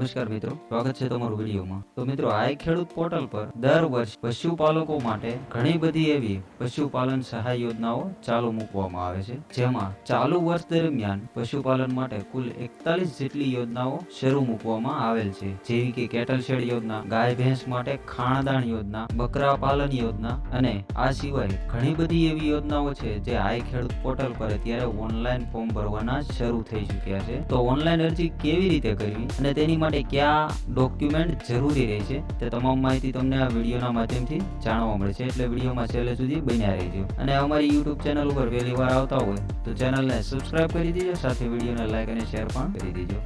નમસ્કાર મિત્રો, સ્વાગત છે તમારું વિડીયોમાં. તો મિત્રો, આ ખેડૂત પોર્ટલ પર દર વર્ષ પશુપાલકો માટે ઘણી બધી એવી પશુપાલન સહાય યોજનાઓ ચાલુ મૂકવામાં આવે છે. જેમાં ચાલુ વર્ષ દરમિયાન પશુપાલન માટે કુલ એકતાલીસ જેટલી યોજનાઓ શરૂ મૂકવામાં આવેલ છે. જેવી કે કેટલ શેડ યોજના, ગાય ભેંસ માટે ખાણદાણ યોજના, બકરા પાલન યોજના અને આ સિવાય ઘણી બધી એવી યોજનાઓ છે જે આ ખેડૂત પોર્ટલ પર અત્યારે ઓનલાઈન ફોર્મ ભરવાના શરૂ થઈ ચૂક્યા છે. તો ઓનલાઈન અરજી કેવી રીતે કરવી અને તેની માટે કયા ડોક્યુમેન્ટ જરૂરી રહે છે તે તમામ માહિતી તમને આ વિડીયોના માધ્યમથી જાણવા મળશે એટલે વિડીયોમાં છેલ્લે સુધી બન્યા રહેજો. અને અમારી યુટ્યુબ ચેનલ ઉપર પહેલી વાર આવતા હોય તો ચેનલને સબસ્ક્રાઇબ કરી દેજો, સાથે વિડીયોને લાઈક અને શેર પણ કરી દેજો.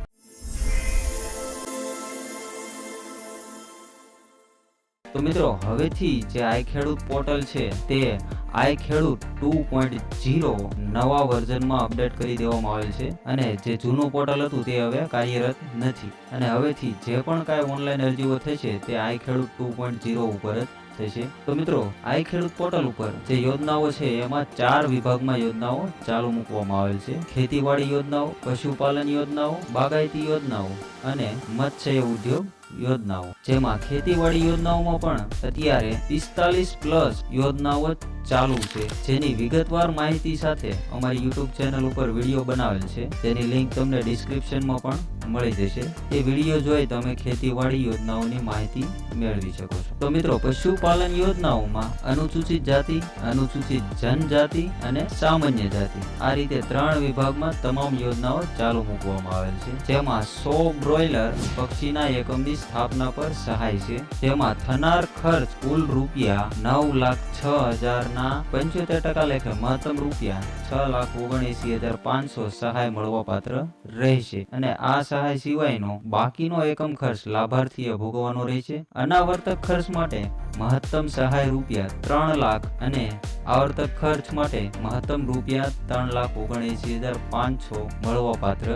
તો મિત્રો, હવેથી જે આઈ ખેડૂત પોર્ટલ છે, તે આઈ ખેડૂત ટુ પોઈન્ટ ઝીરો નવા વર્ઝનમાં અપડેટ કરી દેવામાં આવેલ છે અને જે જૂનું પોર્ટલ હતું તે હવે કાર્યરત નથી. અને હવેથી જે પણ કાંઈ ઓનલાઈન અરજીઓ થશે, તે આઈ ખેડૂત ટુ પોઈન્ટ ઝીરો ઉપર જ થશે. તો મિત્રો, આઈ ખેડૂત પોર્ટલ ઉપર જે યોજનાઓ છે, એમાં ચાર વિભાગમાં યોજનાઓ ચાલુ મૂકવામાં આવેલ છે. ખેતીવાડી યોજનાઓ, પશુપાલન યોજનાઓ, બાગાયતી યોજનાઓ અને મત્સ્ય ઉદ્યોગ યોજનાઓ. જેમાં ખેતીવાડી યોજનાઓમાં પણ અત્યારે પિસ્તાલીસ પ્લસ યોજનાઓ ચાલુ છે. જેની વિગતવાર માહિતી સાથે અમારી યુટ્યુબ ચેનલ ઉપર વીડિયો બનાવેલ છે. તેની લિંક તમને ડિસ્ક્રિપ્શનમાં પણ મળી જશે. એ વીડિયો જોઈ તમે ખેતીવાડી યોજનાઓની માહિતી મેળવી શકો છો. તો મિત્રો, પશુપાલન યોજનાઓમાં અનુસૂચિત જાતિ, અનુસૂચિત જનજાતિ અને સામાન્ય જાતિ. આ રીતે ત્રણ વિભાગમાં તમામ યોજનાઓ ચાલુ મૂકવામાં આવેલ છે. જેમાં સો બ્રોઇલર પક્ષીના એકમની સ્થાપના પર સહાય છે. તેમાં થનાર ખર્ચ કુલ રૂપિયા નવ લાખ છ હજાર ના પંચોતેર ટકા લેખે મહત્તમ રૂપિયા છ લાખ ઓગણએસી હજાર પાંચસો સહાય મળવા પાત્ર રહેશે. અને આ સહાય સિવાયનો બાકીનો એકમ ખર્ચ લાભાર્થીએ ભોગવવાનો રહેશે. અનાવર્તક ખર્ચ માટે મહત્તમ સહાય રૂપિયા ત્રણ લાખ અને આવર્તક ખર્ચ માટે મહત્તમ રૂપિયા ત્રણ લાખ ઓગણએસી હજાર પાંચસો મળવા પાત્ર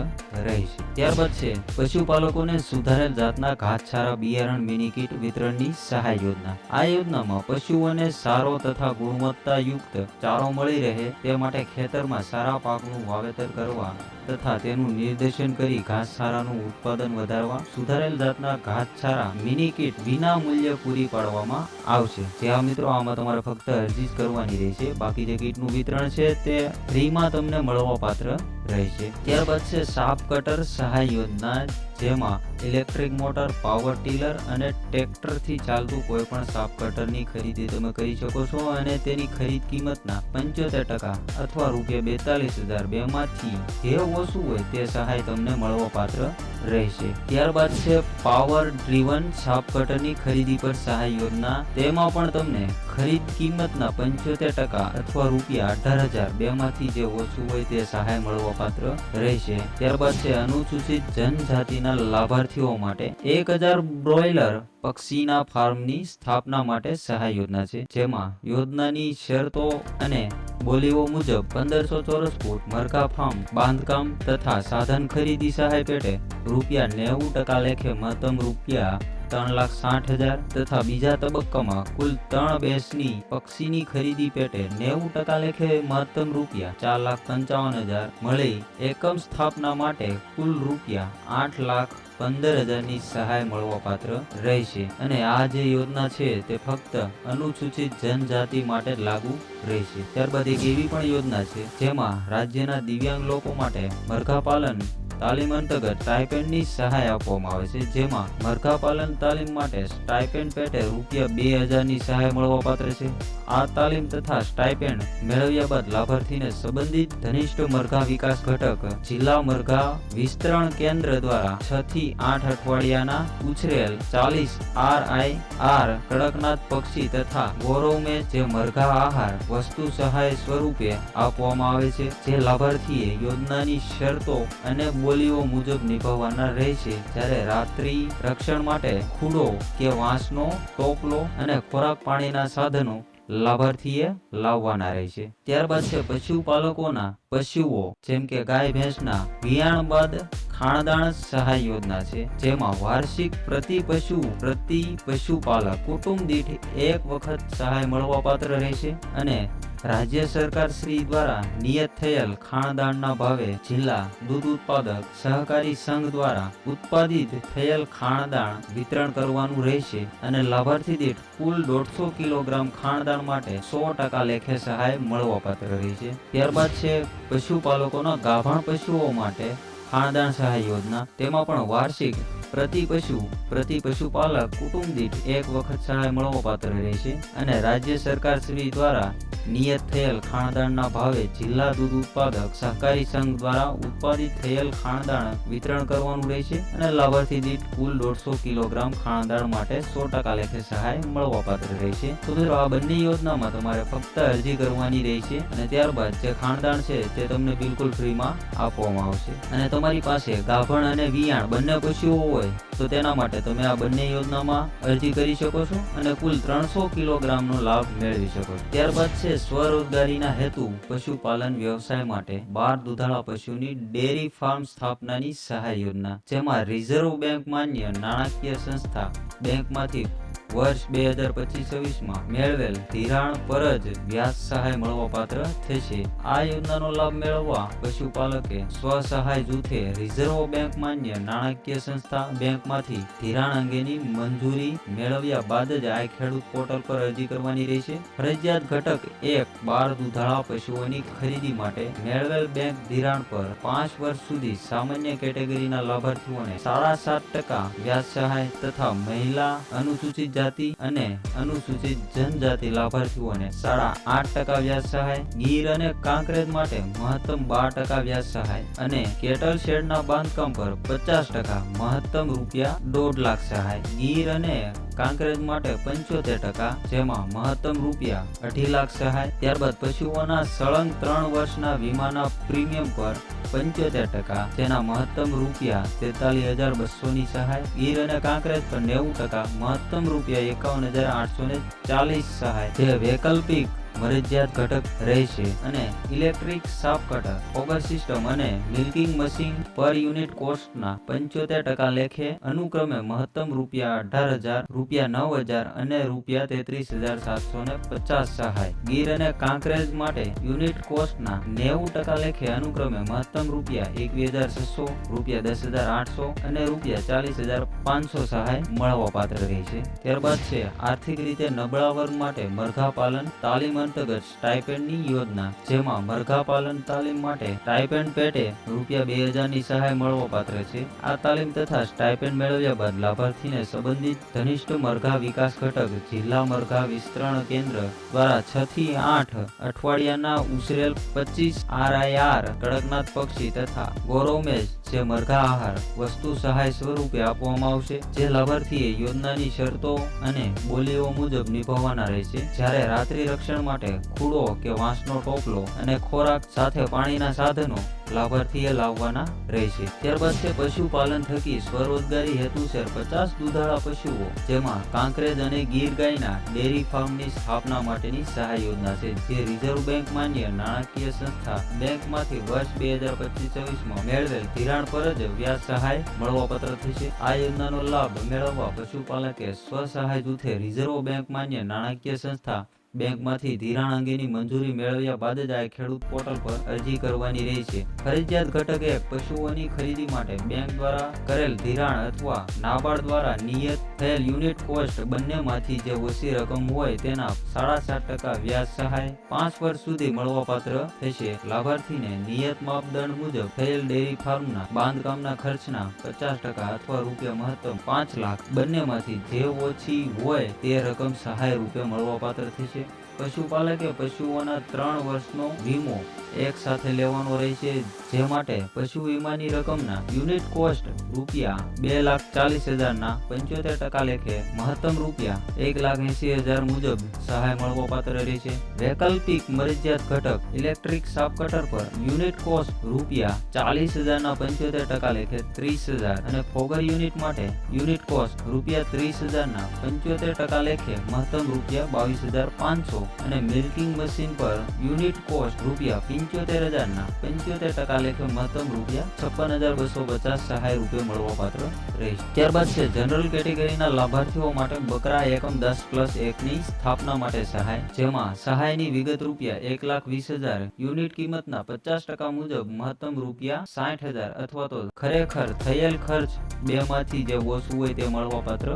રહેશે. ત્યારબાદ છે, પશુપાલકોને સુધારેલ જાતના ઘાસચારા બિયારણ મિની કીટ વિતરણની સહાય યોજના. આ યોજનામાં પશુઓને સારો તથા ગુણવત્તાયુક્ત ચારો મળી રહે તે માટે ખેતરમાં સારા પાકનું વાવેતર કરવા તથા તેનું નિર્દેશન કરી ઘાસચારાનું ઉત્પાદન વધારવા સુધારેલ જાતના ઘાસચારા મિની કીટ વિના મૂલ્યે પૂરી પાડવામાં આવશે. જ્યાં મિત્રો, આમાં તમારે ફક્ત અરજી જ કરવાની રહેશે બાકી જે કીટનું વિતરણ છે તે ફ્રીમાં તમને મળવા પાત્ર રહેશે ત્યારબાદ છે સાપ કટર સહાય યોજના, જેમાં ઇલેક્ટ્રિક મોટર પાવર ટીલર અને ટ્રેક્ટરથી ચાલતું કોઈ પણ સાપ કટરની ખરીદી તમે કરી શકો છો અને તેની ખરીદ કિંમતના પંચોતેર ટકા અથવા રૂપિયા બેતાલીસ હજાર બેમાંથી જે ઓછું હોય તે સહાય તમને મળવા પાત્ર રહેશે. ત્યારબાદ છે પાવર ડ્રીવન સાપ કટરની ખરીદી પર સહાય યોજના, તેમાં પણ તમને ખરીદ કિંમતના પંચોતેર ટકા અથવા રૂપિયા અઢાર હજાર બેમાંથી જે ઓછું હોય તે સહાય મળવા પાત્ર રહેશે. ત્યારબાદ છે અનુસૂચિત જનજાતિના લાભાર્થીઓ માટે એક હજાર બ્રોઇલર પક્ષીના ફાર્મની સ્થાપના માટે સહાય યોજના છે. જેમાં યોજનાની શરતો અને બોલીઓ મુજબ પંદરસો ચોરસ ફૂટ મરઘા ફાર્મ, બાંધકામ તથા સાધન ખરીદી સહાય પેટે રૂપિયા નેવું ટકા લેખે મહત્તમ રૂપિયા ત્રણ લાખ સાઠ હજાર તથા બીજા તબક્કામાં કુલ ત્રણ બેસની પક્ષીની ખરીદી પેટે નેવું ટકા લેખે મહત્તમ રૂપિયા ચાર લાખ પંચાવન હજાર મળી એકમ સ્થાપના માટે કુલ રૂપિયા આઠ લાખ પંદર હજારની સહાય મળવા પાત્ર રહેશે. અને આ જે યોજના છે તે ફક્ત અનુસૂચિત જનજાતિ માટે લાગુ રહેશે. ત્યારબાદ એક એવી પણ યોજના છે જેમાં રાજ્યના દિવ્યાંગ લોકો માટે મરઘા પાલન તાલીમ અંતર્ગત સ્ટાઇપેન્ડની સહાય આપવામાં આવે છે, જેમાં મરઘા પાલન તાલીમ માટે સ્ટાઇપેન્ડ પેટે રૂપિયા બે હજારની સહાય મળવા પાત્ર છે. આ તાલીમ તથા સ્ટાઇપેન્ડ મેળવ્યા બાદ લાભાર્થીને સંબંધિત ધનિષ્ઠ મરઘા વિકાસ ઘટક, જિલ્લા મરઘા વિસ્તરણ કેન્દ્ર દ્વારા છ થી આઠ અઠવાડિયાના ઉછરેલ ચાલીસ આર આઈ આર કડકનાથ પક્ષી તથા ગૌરવમે જે મરઘા આહાર વસ્તુ સહાય સ્વરૂપે આપવામાં આવે છે, જે લાભાર્થીએ યોજનાની શરતો અને બોલીઓ મુજબ નિભાવવાના રહેશે. જ્યારે રાત્રિ રક્ષણ માટે ખુડો કે વાંસનો, ટોપલો અને ખોરાક પાણીના સાધનો લાભાર્થીએ લાવવાના રહેશે. ત્યારબાદ છે પશુપાલકોના પશુઓ, જેમ કે ગાય, ભેંસના. વિયાણ બાદ ખાણદાણ સહાય યોજના છે, જેમાં વાર્ષિક પ્રતિ પશુ, પ્રતિ પશુપાલક કુટુંબ દીઠ એક વખત સહાય મળવાપાત્ર રહેશે અને રાજ્ય સરકાર શ્રી દ્વારા નિયત થયેલ ખાણદાણના ભાવે જિલ્લા દૂધ ઉત્પાદક સહકારી સંઘ દ્વારા ઉત્પાદિત થયેલ ખાણદાણ વિતરણ કરવાનું રહેશે અને લાભાર્થી દીઠ કુલ દોઢસો કિલોગ્રામ ખાણદાણ માટે સો ટકા લેખે સહાય મળવાપાત્ર રહેશે. ત્યારબાદ છે પશુપાલકોના ગાભણ પશુઓ માટે ખાણદાણ સહાય યોજના, તેમાં પણ વાર્ષિક પ્રતિ પશુ, પ્રતિ પશુપાલક કુટુંબ દીઠ એક વખત સહાય મળવાપાત્ર રહેશે અને રાજ્ય સરકાર શ્રી દ્વારા નિયત થયેલ ખાણદાણના ભાવે જિલ્લા દૂધ ઉત્પાદક સહકારી સંઘ દ્વારા ઉત્પાદિત થયેલ ખાણદાણ વિતરણ કરવાનું રહેશે અને લાભાર્થી દીઠ કુલ દોઢસો કિલોગ્રામ ખાણદાણ માટે સો ટકા લેખે સહાય મળવાપાત્ર રહેશે. તો મિત્રો, આ બંને યોજનામાં તમારે ફક્ત અરજી કરવાની રહેશે અને ત્યારબાદ જે ખાણદાણ છે તે તમને બિલકુલ ફ્રીમાં આપવામાં આવશે. અને તમારી પાસે ગાભણ અને વિયાણ બંને પશુઓ હોય તો તેના માટે તમે આ બંને યોજનામાં અરજી કરી શકો છો અને કુલ ત્રણસો કિલોગ્રામનો લાભ મેળવી શકો છો. ત્યારબાદ છે સ્વરોજગારીના હેતુ પશુપાલન વ્યવસાય માટે બાર દુધાળા પશુની ડેરી ફાર્મ સ્થાપનાની સહાય યોજના, જેમાં રિઝર્વ બેંક માન્ય નાણાકીય સંસ્થા બેંકમાંથી વર્ષ બે હજાર પચીસ છવ્વીસમાં મેળવેલ ધિરાણ પર જ વ્યાજ સહાય મળવાપાત્ર થશે. આ યોજનાનો લાભ મેળવવા પશુપાલકે સ્વસહાય જૂથે રિઝર્વ બેંક માન્ય નાણાકીય સંસ્થા બેંકમાંથી ધિરાણ અંગેની મંજૂરી મેળવ્યા બાદ જ આ ખેડૂત પોર્ટલ પર અરજી કરવાની રહેશે. ફરજિયાત ઘટક એક બાર દુધાળા પશુઓની ખરીદી માટે મેળવેલ બેંક ધિરાણ પર પાંચ વર્ષ સુધી સામાન્ય કેટેગરીના લાભાર્થીઓને સાડા સાત ટકા વ્યાજ સહાય તથા મહિલા અનુસૂચિત જાતિ અને અનુસૂચિત જનજાતિ લાભાર્થીઓને સાડા આઠ ટકા વ્યાજ સહાય, ગીર અને કાંકરેજ માટે મહત્તમ બાર ટકા વ્યાજ સહાય અને કેટલ શેડના બાંધકામ પર પચાસ ટકા મહત્તમ રૂપિયા દોઢ લાખ સહાય, ગીર અને કાંકરેજ માટે પંચોતેર ટકા, જેમાં મહત્તમ રૂપિયા અઢી લાખ સહાય. ત્યારબાદ પશુઓના સળંગ ત્રણ વર્ષના વીમાના પ્રીમિયમ પર પંચોતેર ટકા, જેના મહત્તમ રૂપિયા તેતાલીસ હજાર બસો ની સહાય. ગીર અને કાંકરેજ પર નેવું ટકા, મહત્તમ રૂપિયા એકાવન હજાર આઠસો ને ચાલીસ સહાય. જે વૈકલ્પિક ફરજિયાત ઘટક રહેશે અને electric chaff cutter fogger system અને મિલ્કિંગ મશીન પર યુનિટ કોસ્ટના પંચોતેર ટકા લેખે અનુક્રમે મહત્તમ રૂપિયા અઢાર હજાર, રૂપિયા નવ હજાર અને રૂપિયા તેત્રીસ હજાર સાતસો ને પચાસ સહાય. ગીર અને કાંકરેજ માટે યુનિટ કોસ્ટના નેવું ટકા લેખે અનુક્રમે મહત્તમ રૂપિયા એકવીસ હજાર છસો, રૂપિયા દસ હજાર આઠસો અને રૂપિયા ચાલીસ હજાર પાંચસો સહાય મળવાપાત્ર પાત્ર છે. ત્યારબાદ છે, આર્થિક રીતે નબળા વર્ગ માટે મરઘા પાલન તાલીમ અંતર્ગત સ્ટાઇપેન્ડની યોજના, જેમાં મરઘા પાલન તાલીમ માટે સ્ટાઇપેન્ડ પેટે રૂપિયા બે હજારની સહાય મળવાપાત્ર છે. આ તાલીમ તથા સ્ટાઇપેન્ડ મેળવ્યા બાદ લાભાર્થીને સંબંધિત ઘનિષ્ઠ મરઘા વિકાસ ઘટક, જિલ્લા મરઘા વિસ્તરણ કેન્દ્ર દ્વારા છ થી આઠ અઠવાડિયાના ઉછરેલ પચીસ આરઆઈઆર કડકનાથ પક્ષી તથા ગોરોમેજ જે મરઘા આહાર, વસ્તુ સહાય સ્વરૂપે આપવામાં આવશે, જે લાભાર્થીએ યોજનાની શરતો અને બોલીઓ મુજબ નિભાવવાના રહેશે. જ્યારે રાત્રિ રક્ષણ માટે ખૂડો કે વાંસનો ટોપલો અને ખોરાક સાથે પાણીના સાધનો લાભાર્થીએ લાવવાના રહેશે. ત્યારબાદ છે પશુપાલન થકી સ્વરોજગારી હેતુસર પચાસ દુધાળા પશુઓ, જેમાં કાંકરેજ અને ગીર ગાયના ડેરી ફાર્મની સ્થાપના માટેની સહાય યોજના છે, જે રિઝર્વ બેંક માન્ય નાણાકીય સંસ્થા બેંકમાંથી વર્ષ બે હજાર પચીસ ચોવીસમાં મેળવેલ ધિરાણ પર જ વ્યાજ સહાય મળવાપાત્ર થશે. આ યોજનાનો લાભ મેળવવા પશુપાલકે સ્વસહાય જૂથે રિઝર્વ બેંક માન્ય નાણાકીય સંસ્થા બેંકમાંથી ધિરાણ અંગેની મંજૂરી મેળવ્યા બાદ જ આ ખેડૂત પોર્ટલ પર અરજી કરવાની રહેશે ફરજિયાત ઘટક પશુઓની ખરીદી માટે બેંક દ્વારા કરેલ ધિરાણ અથવા નાબાર્ડ દ્વારા નિયત થયેલ યુનિટ કોસ્ટ બંનેમાંથી જે ઓછી રકમ હોય તેના સાડા સાત ટકા વ્યાજ સહાય પાંચ વર્ષ સુધી મળવાપાત્ર થશે. લાભાર્થીને નિયત માપદંડ મુજબ થયેલ ડેરી ફાર્મના બાંધકામના ખર્ચના પચાસ ટકા અથવા રૂપિયા મહત્તમ પાંચ લાખ બંનેમાંથી જે ઓછી હોય તે રકમ સહાય રૂપે મળવાપાત્ર થશે. Okay. પશુપાલકે પશુઓના ત્રણ વર્ષનો વીમો એક સાથે લેવાનો રહેશે, જે માટે પશુ વીમાની રકમના યુનિટ કોસ્ટ રૂપિયા બે લાખ ચાલીસ હજારના પંચોતેર ટકા લેખે મહત્તમ રૂપિયા એક લાખ એસી હજાર મુજબ સહાય મળવાપાત્ર રહેશે વૈકલ્પિક મરજિયાત ઘટક ઇલેક્ટ્રિક સાફ કટર પર યુનિટ કોસ્ટ રૂપિયા ચાલીસ હજારના પંચોતેર ટકા લેખે ત્રીસ હજાર અને ફોગર યુનિટ માટે યુનિટ કોસ્ટ રૂપિયા ત્રીસ હજારના પંચોતેર ટકા લેખે મહત્તમ રૂપિયા બાવીસ હજાર પાંચસો અને મિલ્કિંગ મશીન પર યુનિટ કોસ્ટ રૂપિયા પંચોતેર હજારના પંચોતેર ટકા લેખે મહત્તમ રૂપિયા છપ્પન હજાર બસો પચાસ સહાય રૂપે મળવાપાત્ર રહેશે. ત્યારબાદ છે, જનરલ કેટેગરીના લાભાર્થીઓ માટે બકરા એકમ દસ પ્લસ એકની સ્થાપના માટે સહાય, જેમાં સહાયની વિગત રૂપિયા એક લાખ વીસ હજાર, યુનિટ કિંમતના પચાસ ટકા મુજબ મહત્તમ રૂપિયા સાઠ હજાર અથવા તો ખરેખર થયેલ ખર્ચ બે માંથી જે ઓછું હોય તે મળવાપાત્ર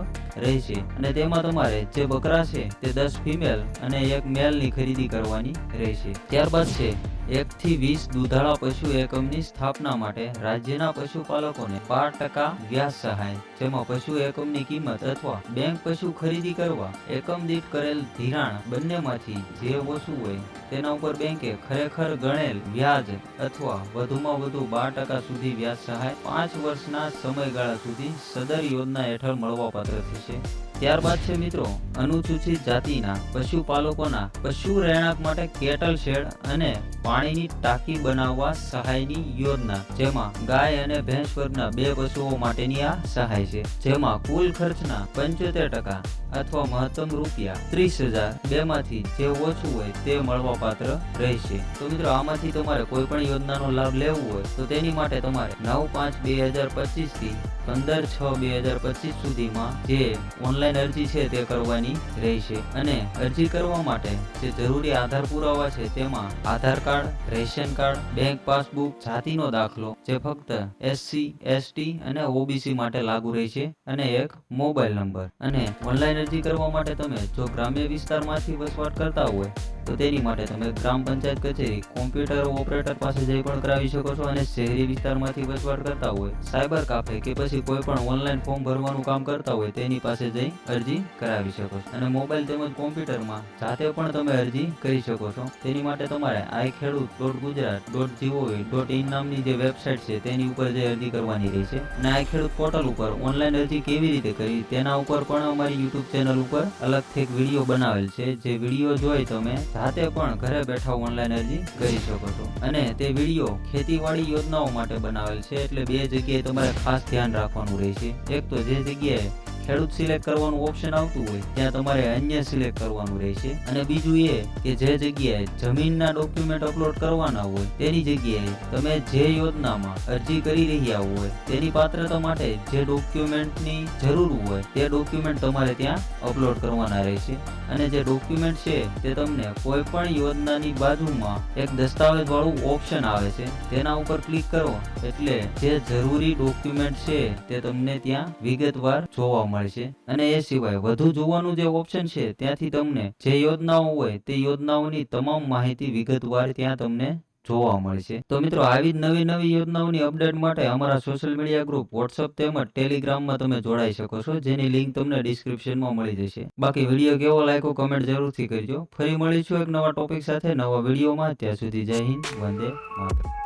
રહેશે. અને તેમાં તમારે જે બકરા છે તે દસ ફિમેલ અને એક મેલની ખરીદી કરવાની રહેશે. ત્યારબાદ છે, એક થી વીસ દુધાળા પશુ એકમની સ્થાપના માટે રાજ્યના પશુપાલકોને બાર ટકા વ્યાજ સહાય, જેમાં પશુ એકમની કિંમત અથવા બેંક પશુ ખરીદી કરવા એકમ દીઠ કરેલ ધિરાણ બંનેમાંથી જે ઓછું હોય તેના ઉપર બેંકે ખરેખર ગણેલ વ્યાજ અથવા વધુમાં વધુ બાર ટકા સુધી વ્યાજ સહાય પાંચ વર્ષના સમયગાળા સુધી સદર યોજના હેઠળ મળવાપાત્ર થશે. ત્યારબાદ છે મિત્રો, અનુસૂચિત જાતિના પશુપાલકોના પશુ રહેણાંક માટે કેટલ શેડ અને પાણીની ટાંકી બનાવવા સહાયની યોજના, જેમાં ગાય અને ભેંસ વર્ગના બે પશુઓ માટેની આ સહાય છે, જેમાં કુલ ખર્ચના પંચોતેર ટકા અથવા મહત્તમ રૂપિયા ત્રીસ હજાર બે માંથી જે ઓછું હોય તે મળવા પાત્ર રહેશે. તો મિત્રો, આમાંથી તમારે કોઈ પણ યોજનાનો લાભ લેવો હોય, તો તેની માટે તમારે નવ પાંચ બે હજાર પચીસથી પંદર છ બે હજાર પચીસ સુધીમાં જે ઓનલાઈન અરજી છે તે કરવાની રહેશે. અને અરજી કરવા માટે જે જરૂરી આધાર પુરાવા છે તેમાં Aadhaar card, ration card, bank passbook, જાતિનો દાખલો, જે ફક્ત એસસી, એસટી અને ઓબીસી માટે લાગુ રહેશે, અને એક મોબાઈલ નંબર. અને ઓનલાઈન અરજી કરવા માટે તમે જો ગ્રામ્ય વિસ્તારમાંથી વસવાટ કરતા હોય, તો તેની માટે તમે ગ્રામ પંચાયત કચેરી, કોમ્પ્યુટર ઓપરેટર પાસે જઈ પણ કરાવી શકો છો અને શહેરી વિસ્તારમાંથી વસવાટ કરતા હોય, સાયબર કાફે કે પછી કોઈ પણ ઓનલાઈન ફોર્મ ભરવાનું કામ કરતા હોય, તેની પાસે જઈ અરજી કરાવી શકો છો. અને મોબાઈલ તેમજ કોમ્પ્યુટરમાં જાતે પણ તમે અરજી કરી શકો છો. તેની માટે તમારે I Khedut dot Gujarat dot GOV dot in નામની જે વેબસાઇટ છે, તેની ઉપર જે અરજી કરવાની રહેશે. અને આઈ ખેડૂત પોર્ટલ ઉપર ઓનલાઈન અરજી કેવી રીતે કરી, તેના ઉપર પણ અમારી યુટ્યુબ ચેનલ ઉપર અલગથી એક વીડિયો બનાવેલ છે. જે વીડિયો જોઈ તમે જાતે પણ ઘરે બેઠા ઓનલાઈન અરજી કરી શકો છો. અને તે વીડિયો ખેતીવાડી યોજનાઓ માટે બનાવેલ છે. એટલે બે જગ્યાએ તમારે ખાસ ધ્યાન રાખવાનું રહેશે. એક તો જે જગ્યાએ ખેડૂત સિલેક્ટ કરવાનું ઓપ્શન આવતું હોય, ત્યાં તમારે અન્ય સિલેક્ટ કરવાનું રહેશે. અને બીજું એ કે જે જગ્યાએ જમીનના ડોક્યુમેન્ટ અપલોડ કરવાના હોય, તેની જગ્યાએ તમે જે યોજનામાં અરજી કરી રહ્યા હોય, તેની પાત્રતા માટે જે ડોક્યુમેન્ટની જરૂર હોય, તે ડોક્યુમેન્ટ તમારે ત્યાં અપલોડ કરવાના રહેશે. અને જે ડોક્યુમેન્ટ છે, તે તમને કોઈ પણ યોજનાની બાજુમાં એક દસ્તાવેજ વાળું ઓપ્શન આવે છે, તેના ઉપર ક્લિક કરો. એટલે જે જરૂરી ડોક્યુમેન્ટ છે, તે તમને ત્યાં વિગતવાર જોવા મળશે. અને એ સિવાય વધુ જોવાનું જે ઓપ્શન છે, ત્યાંથી તમને જે યોજનાઓ હોય તે યોજનાઓની તમામ માહિતી વિગતવાર ત્યાં તમને જોવા મળશે. તો મિત્રો, આવી જ નવી નવી યોજનાઓની અપડેટ માટે અમારા સોશિયલ મીડિયા ગ્રુપ વોટ્સઅપ તેમજ ટેલિગ્રામમાં તમે જોડાઈ શકો છો. જેની લિંક તમને ડિસ્ક્રિપ્શનમાં મળી જશે. બાકી વીડિયો કેવો લાગ્યો કમેન્ટ જરૂરથી કરજો. ફરી મળીશું એક નવા ટોપિક સાથે નવા વિડીયોમાં. ત્યાં સુધી જય હિન્દ, વંદે માતરમ.